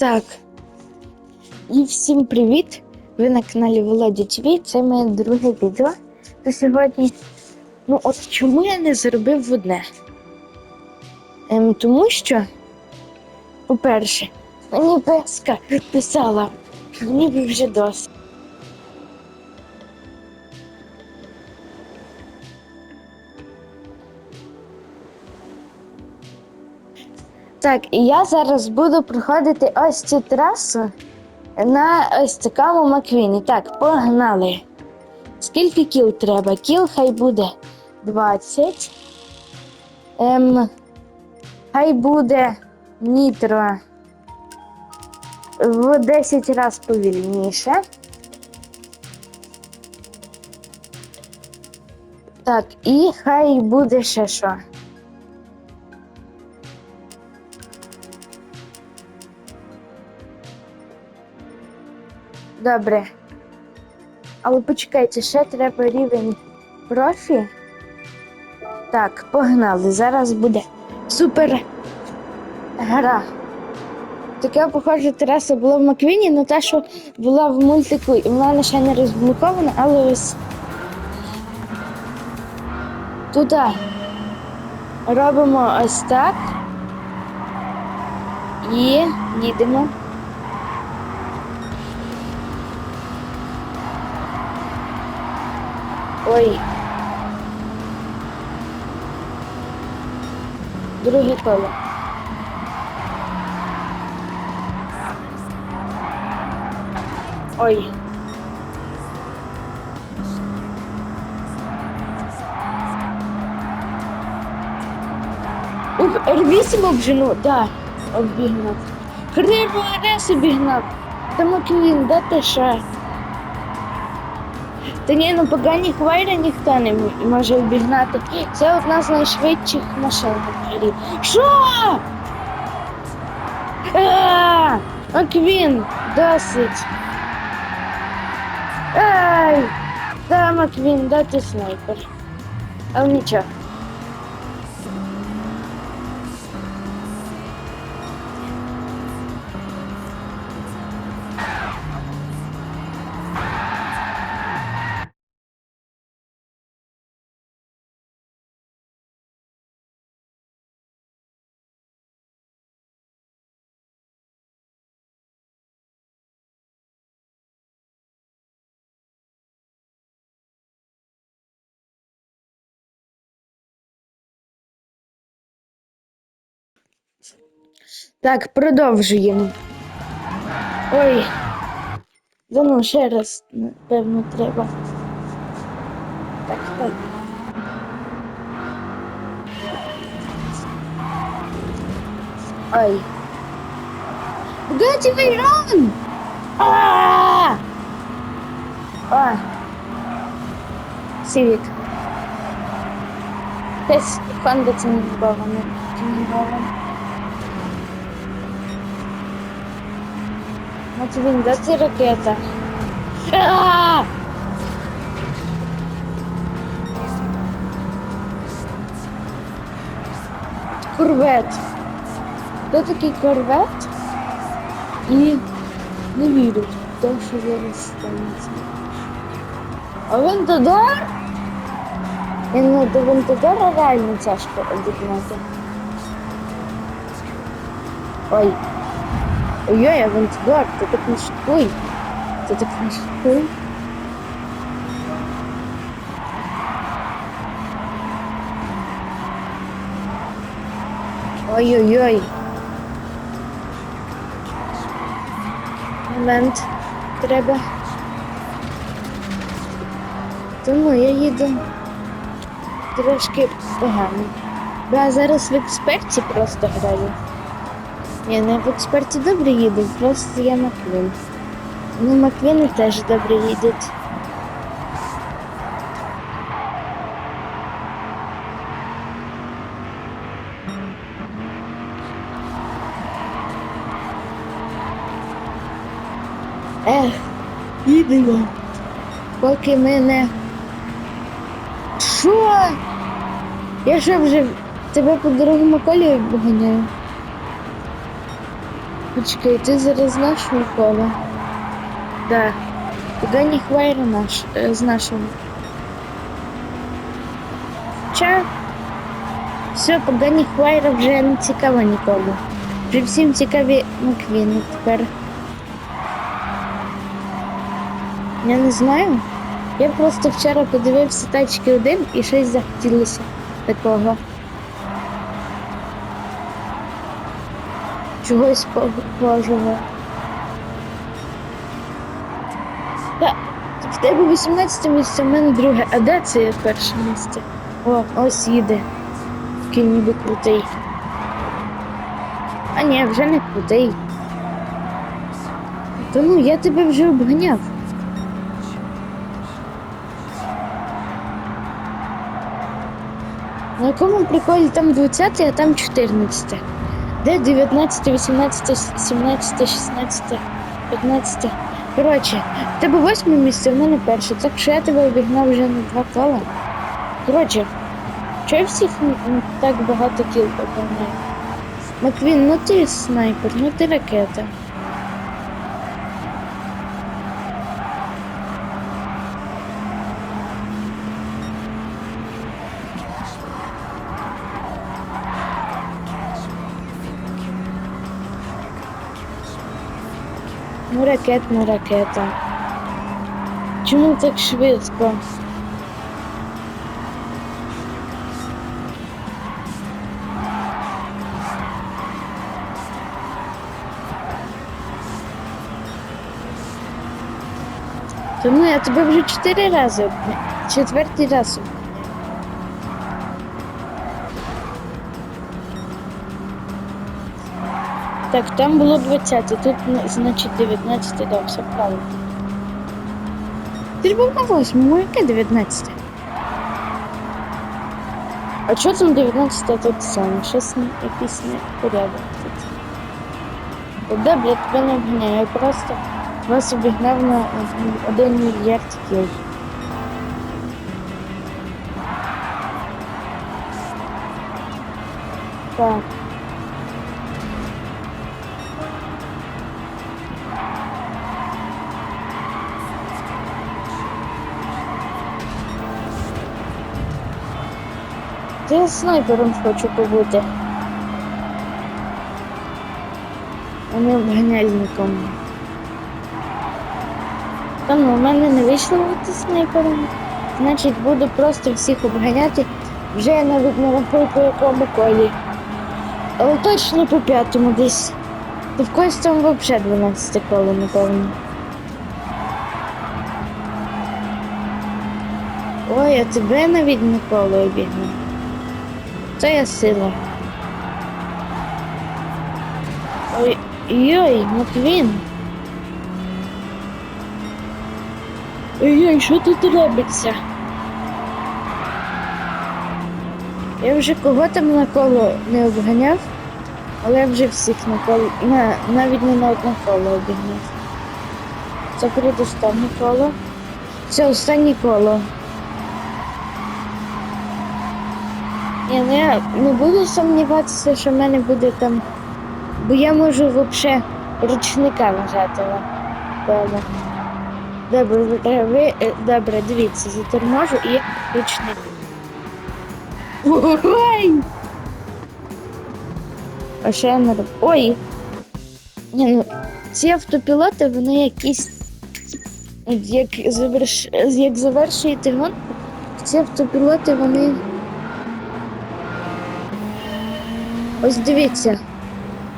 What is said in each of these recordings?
Так. І всім привіт! Ви на каналі Володя ТВ. Це моє друге відео. То сьогодні. Ну, от чому я не зробив одне? Ем, тому що, по-перше, мені песка писала, би вже досить. Так, і я зараз буду проходити ось цю трасу на ось такому Маквіні. Так, погнали. Скільки кіл треба? Кіл хай буде 20. Ем, хай буде нітро в 10 разів повільніше. Так, і хай буде ще що. Добре. Але почекайте, ще треба рівень профі. Так, погнали. Зараз буде супер гра. Така похожа траса була в Маквіні, але та, що була в мультику, і вона ще не розблокована, але ось тут робимо ось так. І їдемо. Ой. Друге коло. Ой. Ух, R8 обжену, да, обігнав. Хребо Арес обігнав. Та Маквін, да ти що? Та ні, ну погані хвайри ніхто не м- може обігнати. Це одна з найшвидших машин в грі. Що? А, Маквін, досить. Ай! Да, Маквін, да ти снайпер. Але нічого. Так, продовжуємо. Ой. Да ну, ще раз, напевно, треба. Так, так. Ой. Дайте вейрон! А! А! Сивік. Десь це не збавлено. Матвін, де ці ракета? Корвет. Хто такий корвет? І не вірю в те, що зараз станеться. А Вентодор? І ну, до Вентодора реально тяжко обігнати. Ой. Ой-ой, Авантадор, ти так не шуткуй. Ти так не шуткуй. Ой-ой-ой. Момент. Треба. Тому я їду трошки погано. Я зараз в експерті просто граю. Я не в експерті добре їду, просто я Маквін. Ну, Маквіни теж добре їдуть. Ех, їдемо. Поки ми не. Що? Я що вже тебе по дорогому колі обганяю? Почекай, ти зараз з нашого кола? Да. Гані Хвайра наш, е, з нашого. Ча? Все, погані Хвайра вже не цікаво нікому. Вже всім цікаві Маквіни тепер. Я не знаю. Я просто вчора подивився тачки один і щось захотілося такого. Чогось похожого. Та, в тебе 18 місце, в мене друге. А де це перше місце? О, ось їде. Такий ніби крутий. А ні, вже не крутий. Тому я тебе вже обганяв. На якому приколі там 20, а там 14. Де 19, 18, 17, 16, 15. Коротше, в тебе восьме місце, в мене перше, так що я тебе обігнав вже на два кола. Коротше, чого всіх так багато кіл поповняє? Маквін, ну ти снайпер, ну ти ракета. Ну ракет, ну ракета. Чому так швидко? Тому я тебе вже чотири рази четвертий раз. Так, там було 20, тут ну, значить 19, да, все правильно. Ти ж був на 8, яке 19? А чого там 19 тут саме? Щось якийсь непорядок тут. От Добре, я тебе не обганяю, я просто вас обігнав на один мільярд кіл. Так. Я снайпером хочу побути. А не обганяльником. Та ну, у мене не вийшло бути снайпером. Значить, буду просто всіх обганяти. Вже я навіть не рахую по якому колі. Але точно по п'ятому десь. То в когось там взагалі 12 коло, напевно. Ой, а тебе навіть не коло обігнав. Це я сила. Ой, йой, Маквін. Ой-ой, що тут робиться? Я вже кого там на коло не обганяв, але я вже всіх на коло, на, навіть не на одне коло обігнав. Це передостаннє коло. Це останнє коло. Ну я не буду сумніватися, що в мене буде там. Бо я можу взагалі ручника нажати на коло. Добре, ви е, добре, дивіться, заторможу і ручник. Ой! А ще я не роб... Ой! Ні, ну, ці автопілоти, вони якісь. Як, заверш... як завершуєте гонку, ці автопілоти, вони. Ось дивіться.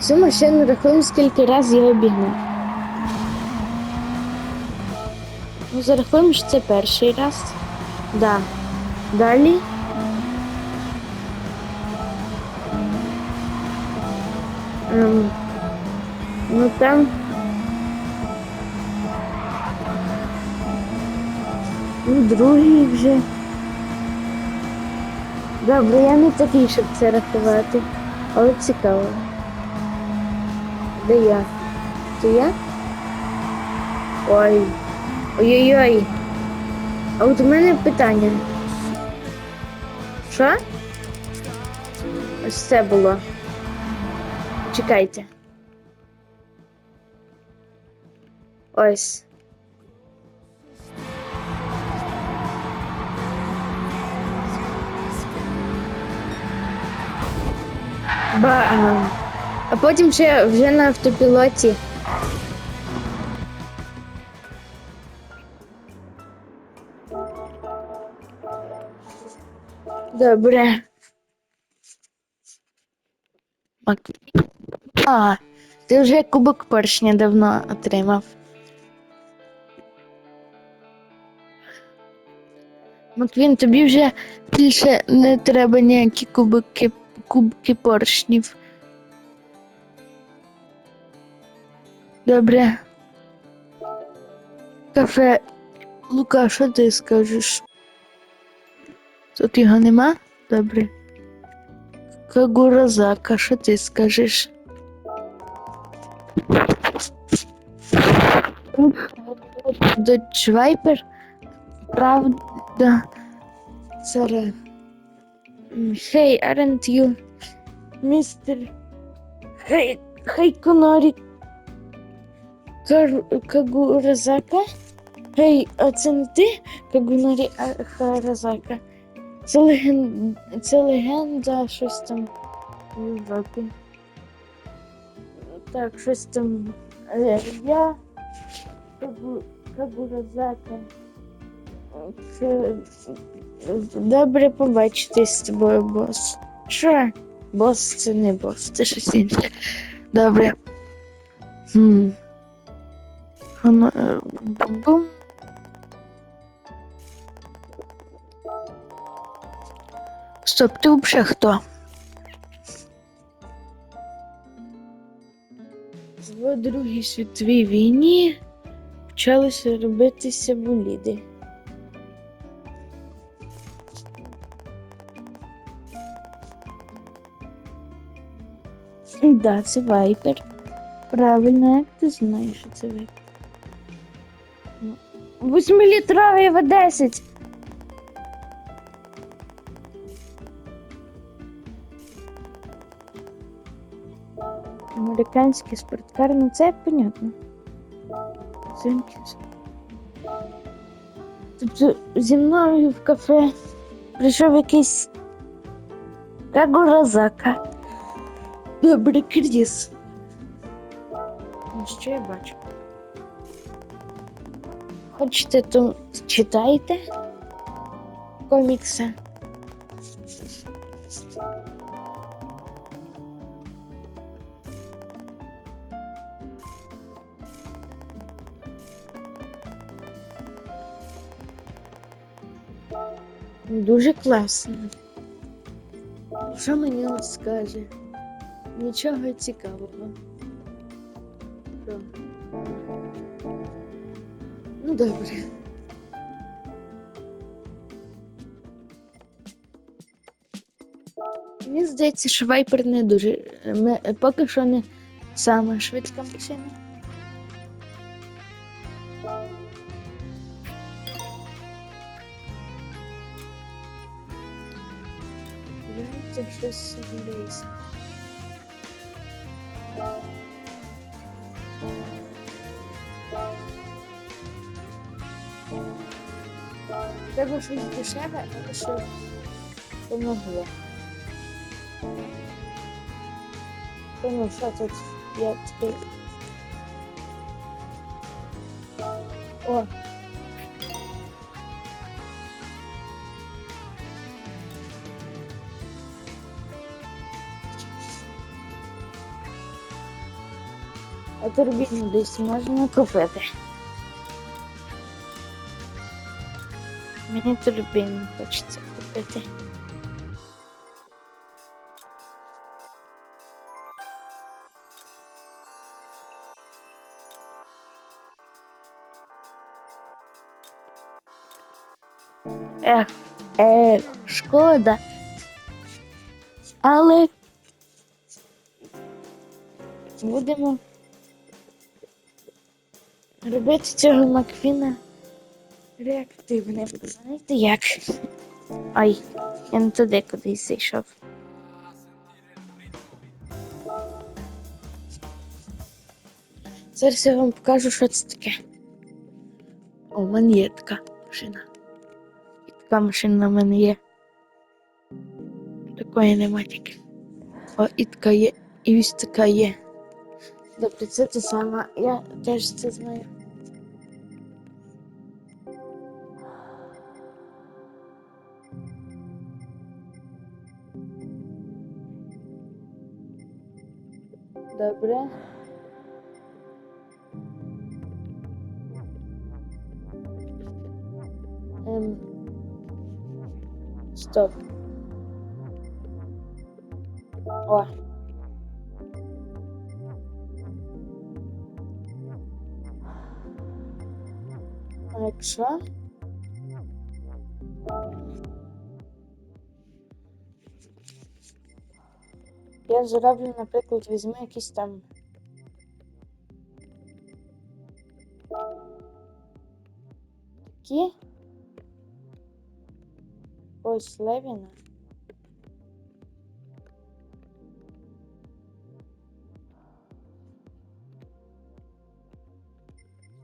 Цю машину рахуємо, скільки разів я обігнав. Ну, зарахуємо, що це перший раз. Да. Далі. Ем, ну там. Ну, другий вже. Добре, я не такий, щоб це рахувати але цікаво. Де я? Це я? Ой. Ой-ой-ой. А от у мене питання. Що? Ось це було. Чекайте. Ось. Ба, а, потім ще вже на автопілоті. Добре. А, ти вже кубок поршня давно отримав. Маквін, тобі вже більше не треба ніякі кубики, кубки поршнів. Добре. Кафе. Лука, що ти скажеш? Тут його нема? Добре. Кагуразака, що ти скажеш? Viper? Правда? Зараз. Hey, aren't you Mr. Hey, Конорі. Кар... Кагуразака? Гей, а це не ти? Кагунарі Харазака. Це, леген... це легенда, щось там в Європі. Так, щось там. Я Кагу... Кагуразака. Добре побачитись з тобою, бос. Що? Бос це не бос, це щось інше. Добре. Хм. Е. Стоп, ти взагалі хто? В Другій світовій війні почалися робитися боліди. Да, це вайпер. Правильно, як ти знаєш, що це вайпер? Ну, Восьмилітровий В10. Американський спорткар, ну це понятно. Зенкінс. Тобто зі мною в кафе прийшов якийсь Кагуразака. Добре, Кріс. Ну, що я бачу? Хочете, то читайте комікси. Дуже класно. Що мені от скаже? Нічого цікавого. Що? Ну, добре. Мені здається, що вайпер не дуже. Ми, поки що не сама швидка машина. Гляньте, щось десь. Треба щось дешеве, але що помогло. Тому що тут я тепер. О! А турбіну десь можна купити. Мені турбіну хочеться купити. Ех, е, шкода. Але будемо робити цього Макфіна реактивним. Знаєте як? Ай, я не туди кудись зайшов. Зараз я вам покажу, що це таке. О, в мене є така машина. І така машина в мене є. Такої нема тільки. О, і така є, і ось така є. Добре, це те саме. Я теж це знаю. Добре. Ем. Стоп. О. Якщо? Я зроблю, наприклад, візьму якісь там. Такі. Ось Левіна.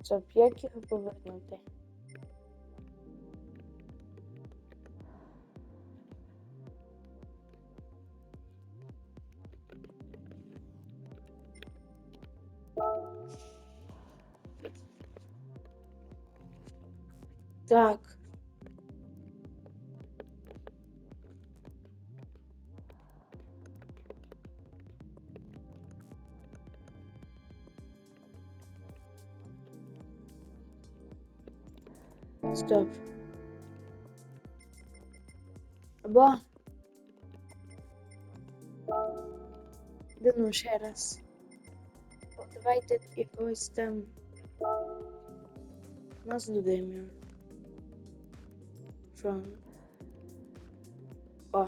Щоб як його повернути? Так. Стоп. Або. Да ну ще раз. Давайте якогось там. Нас додимо. Що? О.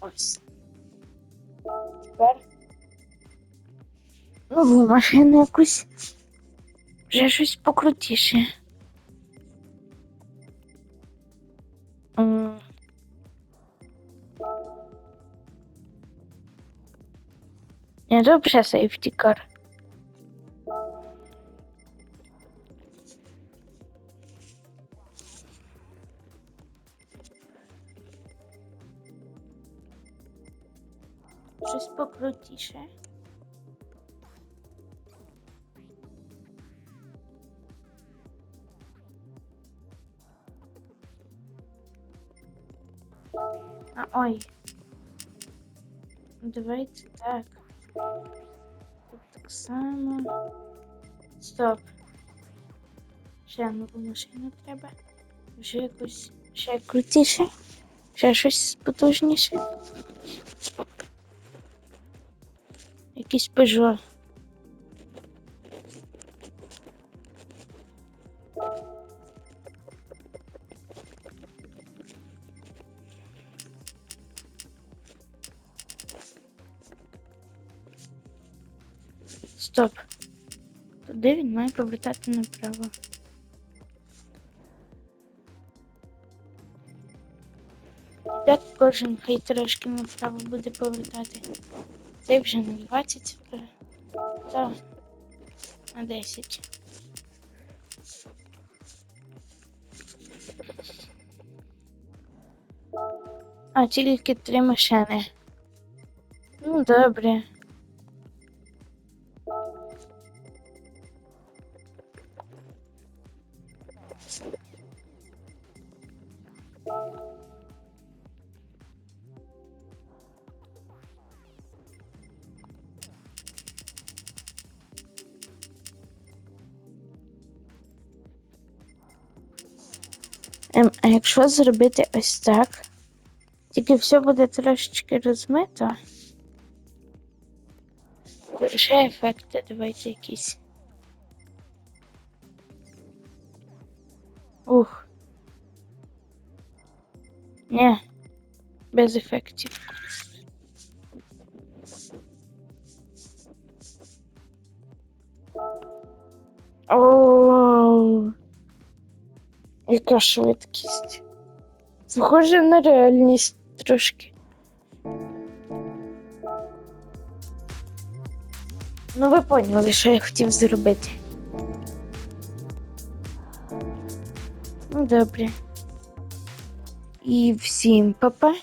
Ось. Тепер. Нову машину якусь. Вже щось покрутіше. Nie dobrze safety car. Щось покрутіше. А, ой. Давайте так. Само. Стоп. Ще нову машину треба. Вже якось ще крутіше. Ще щось потужніше. Якийсь Peugeot. Стоп. Туди він має повертати направо. Так кожен хай трошки направо буде повертати. Це вже на 20, е, та на 10. А, тільки три машини. Ну, добре. Якщо зробити ось так, тільки все буде трошечки розмито. Ще ефекти давайте якісь. Ух. Ні, без ефектів. Яка швидкість. Схоже на реальність. трошки. Ну, ви поняли, що я хотів зробити. Ну, добре. І всім па-па.